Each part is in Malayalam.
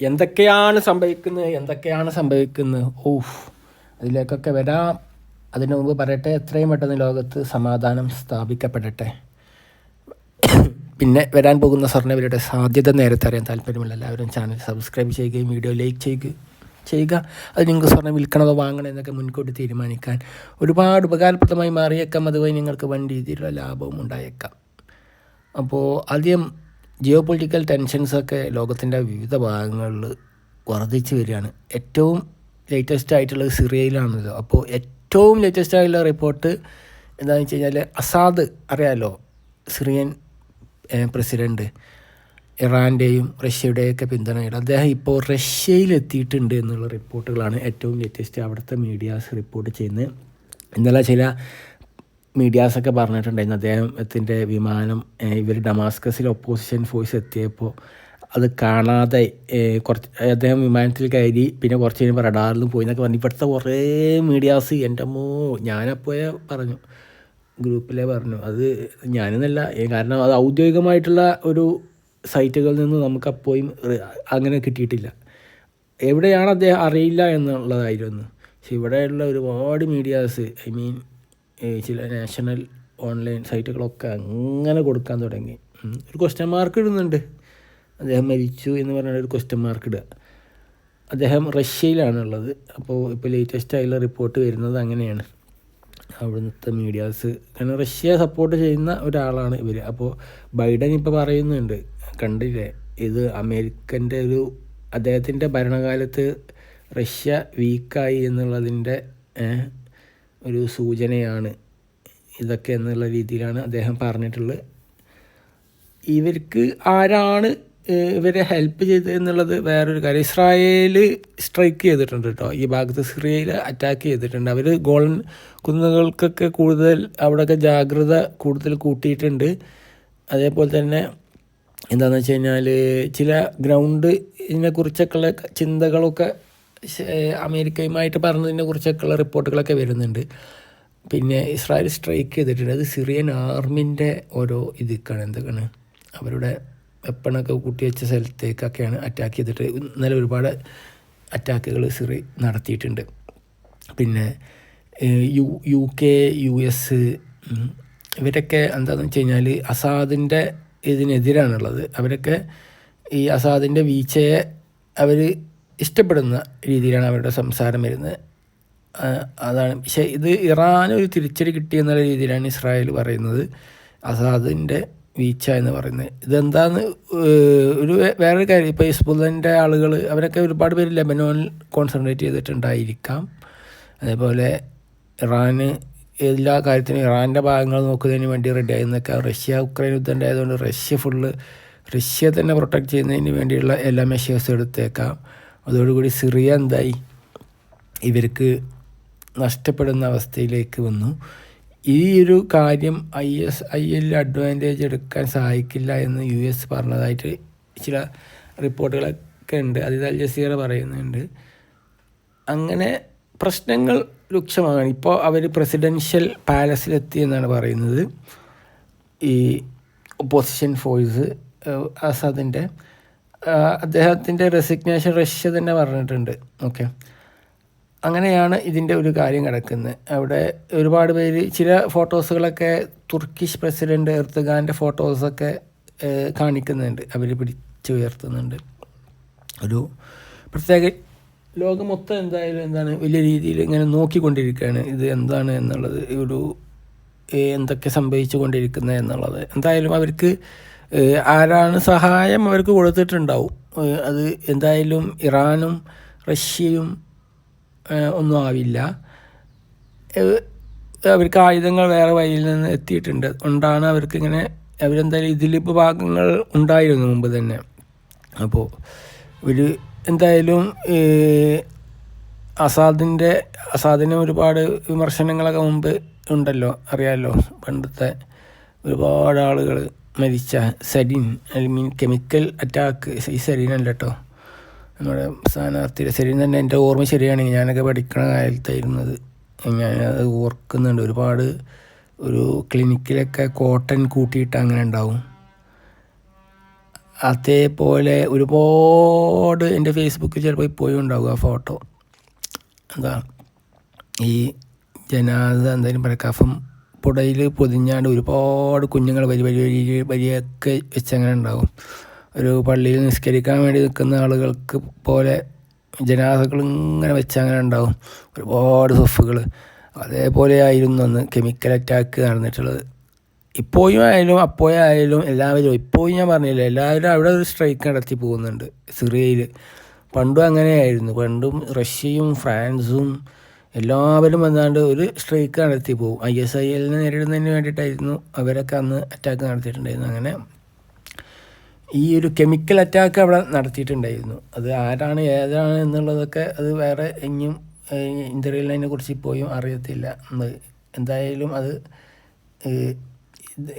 എന്തൊക്കെയാണ് സംഭവിക്കുന്നത്? എന്തൊക്കെയാണ് സംഭവിക്കുന്നത്? ഓഫ് അതിലേക്കൊക്കെ വരാം. അതിനു മുമ്പ് പറയട്ടെ എത്രയും പെട്ടെന്ന് ലോകത്ത് സമാധാനം സ്ഥാപിക്കപ്പെടട്ടെ. പിന്നെ വരാൻ പോകുന്ന സ്വർണവിലയുടെ സാധ്യത നേരത്തെ അറിയാൻ താല്പര്യമുള്ള എല്ലാവരും ചാനൽ സബ്സ്ക്രൈബ് ചെയ്യുകയും വീഡിയോ ലൈക്ക് ചെയ്യുക ചെയ്യുക. അത് നിങ്ങൾക്ക് സ്വർണം വിൽക്കണതോ വാങ്ങണോ എന്നൊക്കെ മുൻകൂട്ടി തീരുമാനിക്കാൻ ഒരുപാട് ഉപകാരപ്രദമായി മാറിയേക്കാം. അതുവഴി നിങ്ങൾക്ക് വൻ രീതിയിലുള്ള ലാഭവും ഉണ്ടായേക്കാം. അപ്പോൾ ആദ്യം ജിയോ പൊളിറ്റിക്കൽ ടെൻഷൻസൊക്കെ ലോകത്തിന്റെ വിവിധ ഭാഗങ്ങളിൽ വർദ്ധിച്ചു വരികയാണ്. ഏറ്റവും ലേറ്റസ്റ്റ് ആയിട്ടുള്ളത് സിറിയയിലാണല്ലോ. അപ്പോൾ ഏറ്റവും ലേറ്റസ്റ്റ് ആയിട്ടുള്ള റിപ്പോർട്ട് എന്താണെന്ന് വെച്ച് കഴിഞ്ഞാൽ അസാദ് അറിയാമല്ലോ സിറിയൻ പ്രസിഡന്റ് ഇറാന്റെയും റഷ്യയുടെയൊക്കെ പിന്തുണയുടെ അദ്ദേഹം ഇപ്പോൾ റഷ്യയിലെത്തിയിട്ടുണ്ട് എന്നുള്ള റിപ്പോർട്ടുകളാണ് ഏറ്റവും ലേറ്റസ്റ്റ് അവിടുത്തെ മീഡിയാസ് റിപ്പോർട്ട് ചെയ്യുന്നത്. ഇന്നലെ ചില മീഡിയാസൊക്കെ പറഞ്ഞിട്ടുണ്ടായിരുന്നു. അദ്ദേഹത്തിന്റെ വിമാനം ഇവർ ഡമാസ്കസിൽ ഒപ്പോസിഷൻ ഫോഴ്സ് എത്തിയപ്പോൾ അത് കാണാതെ കുറച്ച് അദ്ദേഹം വിമാനത്തിൽ കയറി പിന്നെ കുറച്ച് കഴിയുമ്പോൾ റഡാറിൽ പോയി എന്നൊക്കെ പറഞ്ഞു. ഇപ്പോഴത്തെ കുറേ മീഡിയാസ് എന്റെ അമ്മോ ഞാനപ്പോഴേ പറഞ്ഞു ഗ്രൂപ്പിലെ പറഞ്ഞു. അത് ഞാനെന്നല്ല കാരണം അത് ഔദ്യോഗികമായിട്ടുള്ള ഒരു സൈറ്റുകളിൽ നിന്ന് നമുക്ക് അപ്പോയും അങ്ങനെ കിട്ടിയിട്ടില്ല. എവിടെയാണ് അദ്ദേഹം അറിയില്ല എന്നുള്ളതായിരുന്നു. പക്ഷെ ഇവിടെയുള്ള ഒരുപാട് മീഡിയാസ് ഐ മീൻ ചില നാഷണൽ ഓൺലൈൻ സൈറ്റുകളൊക്കെ അങ്ങനെ കൊടുക്കാൻ തുടങ്ങി. ഒരു ക്വസ്റ്റ്യൻ മാർക്ക് ഇടുന്നുണ്ട്. അദ്ദേഹം മരിച്ചു എന്ന് പറഞ്ഞാൽ ഒരു ക്വസ്റ്റ്യൻ മാർക്ക് ഇടുക. അദ്ദേഹം റഷ്യയിലാണുള്ളത്. അപ്പോൾ ഇപ്പോൾ ലേറ്റസ്റ്റ് ആയുള്ള റിപ്പോർട്ട് വരുന്നത് അങ്ങനെയാണ്. അവിടുത്തെ മീഡിയാസ് കാരണം റഷ്യയെ സപ്പോർട്ട് ചെയ്യുന്ന ഒരാളാണ് ഇവർ അപ്പോൾ ബൈഡൻ ഇപ്പോൾ പറയുന്നുണ്ട് കണ്ടില്ലേ? ഇത് അമേരിക്കന്റെ ഒരു അദ്ദേഹത്തിന്റെ ഭരണകാലത്ത് റഷ്യ വീക്കായി എന്നുള്ളതിന്റെ ഒരു സൂചനയാണ് ഇതൊക്കെ എന്നുള്ള രീതിയിലാണ് അദ്ദേഹം പറഞ്ഞിട്ടുള്ളത്. ഇവർക്ക് ആരാണ് ഇവരെ ഹെൽപ്പ് ചെയ്തത് എന്നുള്ളത് വേറൊരു കാര്യം. ഇസ്രായേൽ സ്ട്രൈക്ക് ചെയ്തിട്ടുണ്ട് കേട്ടോ. ഈ ഭാഗത്ത് സിറിയയിൽ അറ്റാക്ക് ചെയ്തിട്ടുണ്ട്. അവർ ഗോളൻ കുന്നുകൾക്കൊക്കെ കൂടുതൽ അവിടെയൊക്കെ ജാഗ്രത കൂടുതൽ കൂട്ടിയിട്ടുണ്ട്. അതേപോലെ തന്നെ എന്താണെന്ന് വെച്ച് കഴിഞ്ഞാൽ ചില ഗ്രൗണ്ട് ഇതിനെക്കുറിച്ചൊക്കെയുള്ള ചിന്തകളൊക്കെ അമേരിക്കയുമായിട്ട് പറഞ്ഞതിനെ കുറിച്ചൊക്കെയുള്ള റിപ്പോർട്ടുകളൊക്കെ വരുന്നുണ്ട്. പിന്നെ ഇസ്രായേൽ സ്ട്രൈക്ക് ചെയ്തിട്ടുണ്ട്. അത് സിറിയൻ ആർമിന്റെ ഓരോ ഇതൊക്കെയാണ് എന്തൊക്കെയാണ്? അവരുടെ വെപ്പണൊക്കെ കൂട്ടി വെച്ച സ്ഥലത്തേക്കൊക്കെയാണ് അറ്റാക്ക് ചെയ്തിട്ട്. ഇന്നലെ ഒരുപാട് അറ്റാക്കുകൾ സിറി നടത്തിയിട്ടുണ്ട്. പിന്നെ U U K U S ഇവരൊക്കെ എന്താണെന്ന് വെച്ച് കഴിഞ്ഞാൽ അസാദിന്റെ ഇതിനെതിരാണുള്ളത്. അവരൊക്കെ ഈ അസാദിന്റെ വീഴ്ചയെ അവർ ഇഷ്ടപ്പെടുന്ന രീതിയിലാണ് അവരുടെ സംസാരം വരുന്നത്. അതാണ്. പക്ഷേ ഇത് ഇറാൻ ഒരു തിരിച്ചടി കിട്ടിയെന്നുള്ള രീതിയിലാണ് ഇസ്രായേൽ പറയുന്നത്. അസാദിന്റെ വീഴ്ച എന്ന് പറയുന്നത്. ഇതെന്താന്ന് ഒരു വേറൊരു കാര്യം. ഇപ്പോൾ ഹിസ്ബുല്ലിന്റെ ആളുകൾ അവരൊക്കെ ഒരുപാട് പേര് ലെബനോനിൽ കോൺസെൻട്രേറ്റ് ചെയ്തിട്ടുണ്ടായിരിക്കാം. അതേപോലെ ഇറാന് എല്ലാ കാര്യത്തിനും ഇറാന്റെ ഭാഗങ്ങൾ നോക്കുന്നതിന് വേണ്ടി റെഡിയായി ആയിരുന്നൊക്കെ. റഷ്യ ഉക്രൈൻ യുദ്ധം ഉണ്ടായതുകൊണ്ട് റഷ്യ ഫുള്ള് റഷ്യ തന്നെ പ്രൊട്ടക്റ്റ് ചെയ്യുന്നതിന് വേണ്ടിയുള്ള എല്ലാ മെഷേഴ്സും എടുത്തേക്കാം. അതോടുകൂടി സിറിയ എന്തായി? ഇവർക്ക് നഷ്ടപ്പെടുന്ന അവസ്ഥയിലേക്ക് വന്നു. ഈ ഒരു കാര്യം ഐ എസ് ഐ എല്ലിൽ അഡ്വാന്റേജ് എടുക്കാൻ സഹായിക്കില്ല എന്ന് യു എസ് പറഞ്ഞതായിട്ട് ചില റിപ്പോർട്ടുകളൊക്കെ ഉണ്ട്. അതിൽ അൽ ജസീറ പറയുന്നുണ്ട്. അങ്ങനെ പ്രശ്നങ്ങൾ രൂക്ഷമാണ് ഇപ്പോൾ അവർ പ്രസിഡൻഷ്യൽ പാലസിലെത്തി എന്നാണ് പറയുന്നത്. ഈ ഒപ്പോസിഷൻ ഫോഴ്സ് അസാദിന്റെ അദ്ദേഹത്തിന്റെ റെസിഗ്നേഷൻ റഷ്യ തന്നെ പറഞ്ഞിട്ടുണ്ട്. ഓക്കെ അങ്ങനെയാണ് ഇതിന്റെ ഒരു കാര്യം കിടക്കുന്നത്. അവിടെ ഒരുപാട് പേര് ചില ഫോട്ടോസുകളൊക്കെ തുർക്കിഷ് പ്രസിഡന്റ് എർത്തുഖാന്റെ ഫോട്ടോസൊക്കെ കാണിക്കുന്നുണ്ട്. അവർ പിടിച്ചുയർത്തുന്നുണ്ട് ഒരു പ്രത്യേക ലോകം മൊത്തം എന്തായാലും എന്താണ് വലിയ രീതിയിൽ ഇങ്ങനെ നോക്കിക്കൊണ്ടിരിക്കുകയാണ്. ഇത് എന്താണ് എന്നുള്ളത് ഒരു എന്തൊക്കെ സംഭവിച്ചു കൊണ്ടിരിക്കുന്നത് എന്നുള്ളത്. എന്തായാലും അവർക്ക് ആരാണ് സഹായം അവർക്ക് കൊടുത്തിട്ടുണ്ടാവും. അത് എന്തായാലും ഇറാനും റഷ്യയും ഒന്നും ആവില്ല. അവർക്ക് ആയുധങ്ങൾ വേറെ വഴിയിൽ നിന്ന് എത്തിയിട്ടുണ്ട്. കൊണ്ടാണ് അവർക്ക് ഇങ്ങനെ അവരെന്തായാലും ഇതിലിപ്പോൾ ഭാഗങ്ങൾ ഉണ്ടായിരുന്നു മുമ്പ് തന്നെ. അപ്പോൾ ഒരു എന്തായാലും അസാദിന്റെ അസാദിന് ഒരുപാട് വിമർശനങ്ങളൊക്കെ മുമ്പ് ഉണ്ടല്ലോ അറിയാമല്ലോ പണ്ടത്തെ ഒരുപാട് ആളുകൾ മരിച്ച sarin I mean chemical attack ഈ സരിൻ അല്ല കേട്ടോ നമ്മുടെ സ്ഥാനാർത്ഥിയുടെ സരിൻ തന്നെ എന്റെ ഓർമ്മ ശരിയാണെങ്കിൽ ഞാനൊക്കെ പഠിക്കണ കാലത്തായിരുന്നത് ഞാനത് ഓർക്കുന്നുണ്ട്. ഒരുപാട് ഒരു ക്ലിനിക്കിലൊക്കെ കോട്ടൺ കൂട്ടിയിട്ട് അങ്ങനെ ഉണ്ടാവും. അതേപോലെ ഒരുപാട് എന്റെ ഫേസ്ബുക്കിൽ ചിലപ്പോൾ പോയി ഉണ്ടാവും ആ ഫോട്ടോ. എന്താ ഈ ജനാദ എന്തായാലും പറയാം കഫം പുടയിൽ പൊതിഞ്ഞാണ്ട് ഒരുപാട് കുഞ്ഞുങ്ങൾ വലിയ വലിയ വരി വരിയൊക്കെ വെച്ചങ്ങനെ ഉണ്ടാകും ഒരു പള്ളിയിൽ നിസ്കരിക്കാൻ വേണ്ടി നിൽക്കുന്ന ആളുകൾക്ക് പോലെ ജനാസകൾ ഇങ്ങനെ വെച്ചങ്ങനെ ഉണ്ടാകും ഒരുപാട് സൊഫുകൾ അതേപോലെ ആയിരുന്നു അന്ന് കെമിക്കൽ അറ്റാക്ക് നടന്നിട്ടുള്ളത്. ഇപ്പോഴും ആയാലും അപ്പോഴായാലും എല്ലാവരും ഇപ്പോഴും ഞാൻ പറഞ്ഞില്ല എല്ലാവരും അവിടെ ഒരു സ്ട്രൈക്ക് നടത്തി പോകുന്നുണ്ട് സിറിയയിൽ പണ്ടും അങ്ങനെയായിരുന്നു. പണ്ടും റഷ്യയും ഫ്രാൻസും എല്ലാവരും വന്നാണ്ട് ഒരു സ്ട്രൈക്ക് നടത്തി പോകും ഐ എസ് ഐ എല്ലിനെ നേരിടുന്നതിന് വേണ്ടിയിട്ടായിരുന്നു അവരൊക്കെ അന്ന് അറ്റാക്ക് നടത്തിയിട്ടുണ്ടായിരുന്നു അങ്ങനെ ഈ ഒരു കെമിക്കൽ അറ്റാക്ക് അവിടെ നടത്തിയിട്ടുണ്ടായിരുന്നു. അത് ആരാണ് ഏതാണ് എന്നുള്ളതൊക്കെ അത് വേറെ ഇനിയും ഇന്ത്യയിൽ കുറിച്ച് ഇപ്പോഴും അറിയത്തില്ല. എന്തായാലും അത്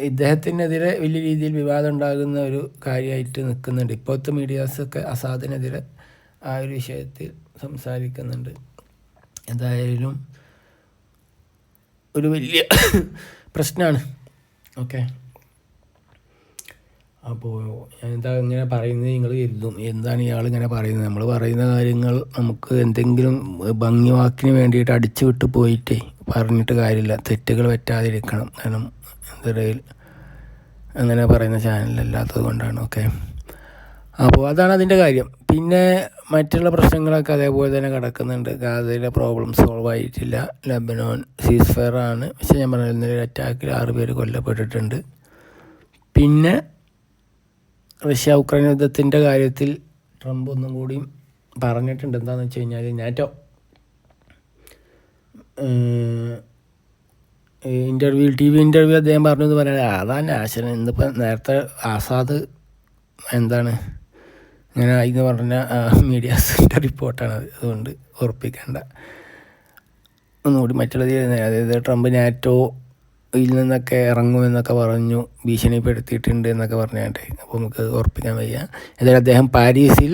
ഇദ്ദേഹത്തിനെതിരെ വലിയ രീതിയിൽ വിവാദം ഉണ്ടാകുന്ന ഒരു കാര്യമായിട്ട് നിൽക്കുന്നുണ്ട്. ഇപ്പോഴത്തെ മീഡിയാസൊക്കെ അസാദിനെതിരെ ആ ഒരു വിഷയത്തിൽ സംസാരിക്കുന്നുണ്ട്. എന്തായാലും ഒരു വലിയ പ്രശ്നമാണ് ഓക്കെ. അപ്പോൾ ഞാൻ എന്താ ഇങ്ങനെ പറയുന്നത് നിങ്ങൾ എഴുതും എന്താണ് ഇയാൾ ഇങ്ങനെ പറയുന്നത്? നമ്മൾ പറയുന്ന കാര്യങ്ങൾ നമുക്ക് എന്തെങ്കിലും ഭംഗി വാക്കിന് വേണ്ടിയിട്ട് അടിച്ചു വിട്ട് പോയിട്ടേ പറഞ്ഞിട്ട് കാര്യമില്ല. തെറ്റുകൾ പറ്റാതിരിക്കണം. കാരണം എന്താ അങ്ങനെ പറയുന്ന ചാനലല്ലാത്തത് കൊണ്ടാണ്. ഓക്കെ. അപ്പോൾ അതാണ് അതിന്റെ കാര്യം. പിന്നെ മറ്റുള്ള പ്രശ്നങ്ങളൊക്കെ അതേപോലെ തന്നെ കിടക്കുന്നുണ്ട്. ഗാസയിലെ പ്രോബ്ലം സോൾവ് ആയിട്ടില്ല. ലബനോൻ സീസ് ഫയർ ആണ്. പക്ഷെ ഞാൻ പറഞ്ഞ ഇന്നലെ അറ്റാക്കിൽ ആറ് പേര് കൊല്ലപ്പെട്ടിട്ടുണ്ട്. പിന്നെ റഷ്യ ഉക്രൈൻ യുദ്ധത്തിന്റെ കാര്യത്തിൽ ട്രംപ് ഒന്നും കൂടിയും പറഞ്ഞിട്ടുണ്ട്. എന്താണെന്ന് വെച്ച് കഴിഞ്ഞാൽ NATO. Interview T V interview അദ്ദേഹം പറഞ്ഞു എന്ന് പറഞ്ഞാൽ അതാണ് നാശനം. ഇന്നിപ്പോൾ നേരത്തെ ആസാദ് എന്താണ് ഇങ്ങനെ എന്ന് പറഞ്ഞ മീഡിയാസിന്റെ റിപ്പോർട്ടാണ് അത്. അതുകൊണ്ട് ഉറപ്പിക്കേണ്ട. ഒന്നുകൂടി മറ്റുള്ള അതായത് ട്രംപ് നാറ്റോ ഇതിൽ നിന്നൊക്കെ ഇറങ്ങുമെന്നൊക്കെ പറഞ്ഞു ഭീഷണിപ്പെടുത്തിയിട്ടുണ്ട് എന്നൊക്കെ പറഞ്ഞാണ്ട്. അപ്പോൾ നമുക്ക് ഉറപ്പിക്കാൻ വയ്യ. എന്തായാലും അദ്ദേഹം പാരീസിൽ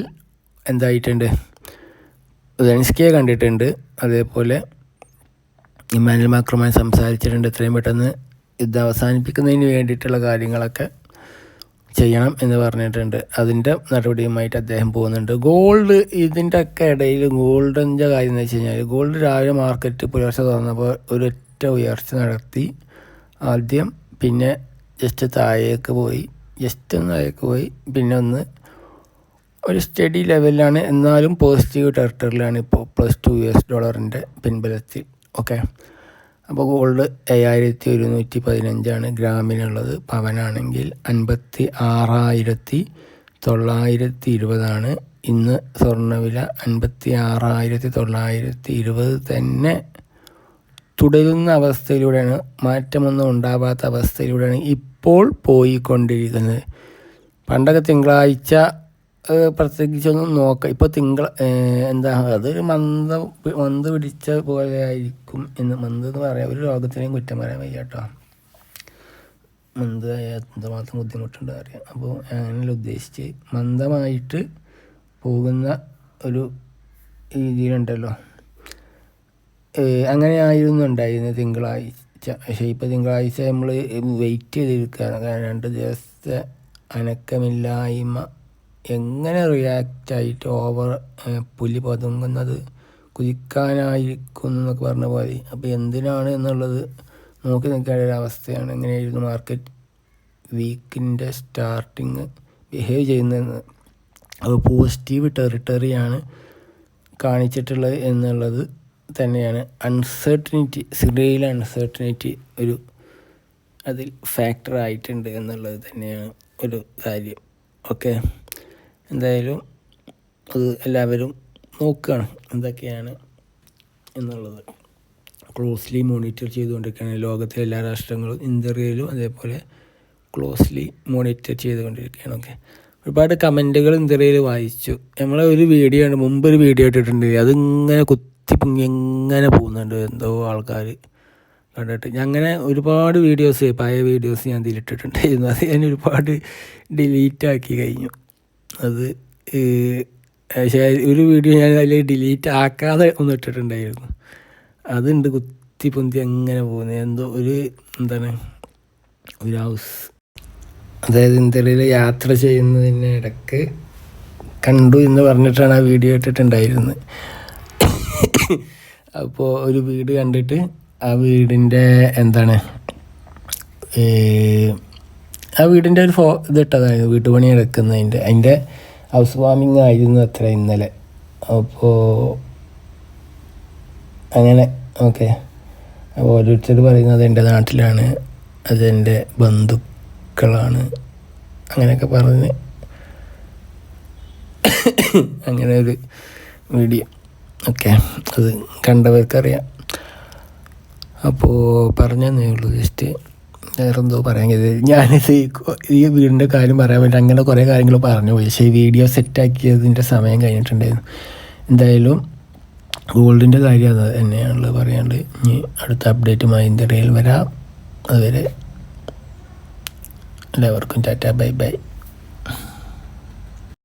എന്തായിട്ടുണ്ട്? സെൻസ്കിയെ കണ്ടിട്ടുണ്ട്. അതേപോലെ ഇമ്മാനുവൽ മാക്രോമായി സംസാരിച്ചിട്ടുണ്ട് എത്രയും പെട്ടെന്ന്. യുദ്ധം അവസാനിപ്പിക്കുന്നതിന് വേണ്ടിയിട്ടുള്ള കാര്യങ്ങളൊക്കെ ചെയ്യണം എന്ന് പറഞ്ഞിട്ടുണ്ട്. അതിന്റെ നടപടിയുമായിട്ട് അദ്ദേഹം പോകുന്നുണ്ട്. ഗോൾഡ് ഇതിന്റെ ഒക്കെ ഇടയിൽ ഗോൾഡിന്റെ കാര്യം എന്ന് വെച്ച് കഴിഞ്ഞാൽ ഗോൾഡ് രാവിലെ മാർക്കറ്റ് പുലർച്ചെ തുറന്നപ്പോൾ ഒരൊറ്റ ഉയർച്ച നടത്തി. ആദ്യം പിന്നെ ജസ്റ്റ് താഴേക്ക് പോയി. ജസ്റ്റ് ഒന്ന് താഴേക്ക് പോയി. പിന്നെ ഒന്ന് ഒരു സ്റ്റഡി ലെവലിലാണ് എന്നാലും പോസിറ്റീവ് ടെറിട്ടറിലാണ് ഇപ്പോൾ. പ്ലസ് ടു യു എസ് ഡോളറിന്റെ പിൻബലത്തിൽ. ഓക്കെ അപ്പോൾ ഗോൾഡ് അയ്യായിരത്തി ഒരുന്നൂറ്റി പതിനഞ്ചാണ് ഗ്രാമിനുള്ളത്. പവനാണെങ്കിൽ അൻപത്തി ആറായിരത്തി തൊള്ളായിരത്തി ഇരുപതാണ് ഇന്ന് സ്വർണവില അൻപത്തി ആറായിരത്തി തൊള്ളായിരത്തി ഇരുപത് തന്നെ തുടരുന്ന അവസ്ഥയിലൂടെയാണ് മാറ്റമൊന്നും ഉണ്ടാവാത്ത അവസ്ഥയിലൂടെയാണ് ഇപ്പോൾ പോയിക്കൊണ്ടിരിക്കുന്നത്. പണ്ടൊക്കെ തിങ്കളാഴ്ച പ്രത്യേകിച്ചൊന്നും നോക്കാം. ഇപ്പോൾ തിങ്കൾ എന്താ അതൊരു മന്ദ മന്ത് പിടിച്ച പോലെ ആയിരിക്കും എന്ന്. മന്ത് എന്ന് പറയാം ഒരു രോഗത്തിനെയും കുറ്റം പറയാൻ വയ്യ കേട്ടോ. മന്ത് എന്തുമാത്രം ബുദ്ധിമുട്ടുണ്ട് അറിയാം. അപ്പോൾ അങ്ങനെ ഉദ്ദേശിച്ച് മന്ദമായിട്ട് പോകുന്ന ഒരു രീതിയിലുണ്ടല്ലോ. അങ്ങനെ ആയിരുന്നു ഉണ്ടായിരുന്നത് തിങ്കളാഴ്ച. പക്ഷേ ഇപ്പോൾ തിങ്കളാഴ്ച നമ്മൾ വെയിറ്റ് ചെയ്തിരിക്കുകയാണ്. കാരണം രണ്ട് ദിവസത്തെ അനക്കമില്ലായ്മ എങ്ങനെ റിയാക്റ്റ് ആയിട്ട് ഓവർ പുലി പതുങ്ങുന്നത് കുതിക്കാനായിരിക്കും എന്നൊക്കെ പറഞ്ഞ പോലെ. അപ്പോൾ എന്തിനാണ് എന്നുള്ളത് നോക്കി നിൽക്കേണ്ട ഒരു അവസ്ഥയാണ് എങ്ങനെയായിരുന്നു മാർക്കറ്റ് വീക്കിന്റെ സ്റ്റാർട്ടിങ് ബിഹേവ് ചെയ്യുന്നതെന്ന്. അപ്പോൾ പോസിറ്റീവ് ടെറിട്ടറിയാണ് കാണിച്ചിട്ടുള്ളത് എന്നുള്ളത് തന്നെയാണ്. അൺസർട്ടനിറ്റി സിറിയയിലെ അൺസർട്ടനിറ്റി ഒരു അതിൽ ഫാക്ടർ ആയിട്ടുണ്ട് എന്നുള്ളത് തന്നെയാണ് ഒരു കാര്യം. ഓക്കെ എന്തായാലും അത് എല്ലാവരും നോക്കുകയാണ് എന്തൊക്കെയാണ് എന്നുള്ളത്. ക്ലോസ്ലി മോണിറ്റർ ചെയ്തുകൊണ്ടിരിക്കുകയാണ് ലോകത്തിലെ എല്ലാ രാഷ്ട്രങ്ങളും ഇന്ത്യയിലും അതേപോലെ ക്ലോസ്ലി മോണിറ്റർ ചെയ്തുകൊണ്ടിരിക്കുകയാണ്. ഓക്കെ ഒരുപാട് കമന്റുകൾ ഇന്ത്യയിൽ വായിച്ചു. നമ്മളെ ഒരു വീഡിയോ ഉണ്ട് മുമ്പ് ഒരു വീഡിയോ ഇട്ടിട്ടുണ്ട്. അതിങ്ങനെ കുത്തി പൊങ്ങി എങ്ങനെ പോകുന്നുണ്ട് എന്തോ ആൾക്കാർ കണ്ടിട്ട്. അങ്ങനെ ഒരുപാട് വീഡിയോസ് പഴയ വീഡിയോസ് ഞാൻ ഇതിലിട്ടിട്ടുണ്ടായിരുന്നു അത് ഞാൻ ഒരുപാട് ഡിലീറ്റ് ആക്കി കഴിഞ്ഞു. അത് പക്ഷേ ഒരു വീഡിയോ ഞാൻ അതിൽ ഡിലീറ്റ് ആക്കാതെ ഒന്ന് ഇട്ടിട്ടുണ്ടായിരുന്നു. അതുണ്ട് കുത്തി പൊന്തി അങ്ങനെ പോകുന്നത്? എന്തോ ഒരു എന്താണ് ഒരു ഹൗസ് അതായത് ഇന്ത്യയിൽ യാത്ര ചെയ്യുന്നതിന് ഇടയ്ക്ക് കണ്ടു എന്ന് പറഞ്ഞിട്ടാണ് ആ വീഡിയോ ഇട്ടിട്ടുണ്ടായിരുന്നത്. അപ്പോൾ ഒരു വീട് കണ്ടിട്ട് ആ വീടിന്റെ എന്താണ് ആ വീടിന്റെ ഒരു ഫോ ഇതിട്ടതായിരുന്നു വീട്ടുപണി എടുക്കുന്നതിന്റെ അതിന്റെ ഹൗസ് വാമിങ് ആയിരുന്നു അത്ര ഇന്നലെ. അപ്പോൾ അങ്ങനെ ഓക്കെ അപ്പോൾ ഓരോരുത്തർ പറയുന്നത് എന്റെ നാട്ടിലാണ് അതെന്റെ ബന്ധുക്കളാണ് അങ്ങനെയൊക്കെ പറഞ്ഞ് അങ്ങനെ ഒരു വീഡിയോ ഓക്കെ അത് കണ്ടവർക്കറിയാം. അപ്പോൾ പറഞ്ഞതേ ഉള്ളൂ ജസ്റ്റ് വേറെന്തോ പറയാൻ ഞാനിത് ഈ വീടിന്റെ കാര്യം പറയാൻ വേണ്ടി അങ്ങനെ കുറേ കാര്യങ്ങൾ പറഞ്ഞു പോയി. പക്ഷേ വീഡിയോ സെറ്റാക്കിയതിന്റെ സമയം കഴിഞ്ഞിട്ടുണ്ടായിരുന്നു. എന്തായാലും ഗോൾഡിന്റെ കാര്യം അത് തന്നെയാണുള്ളത് പറയാണ്ട്. ഇനി അടുത്ത അപ്ഡേറ്റുമായി ഇന്ത്യയിൽ വരാം. അതുവരെ എല്ലാവർക്കും ടാറ്റ ബൈ ബൈ.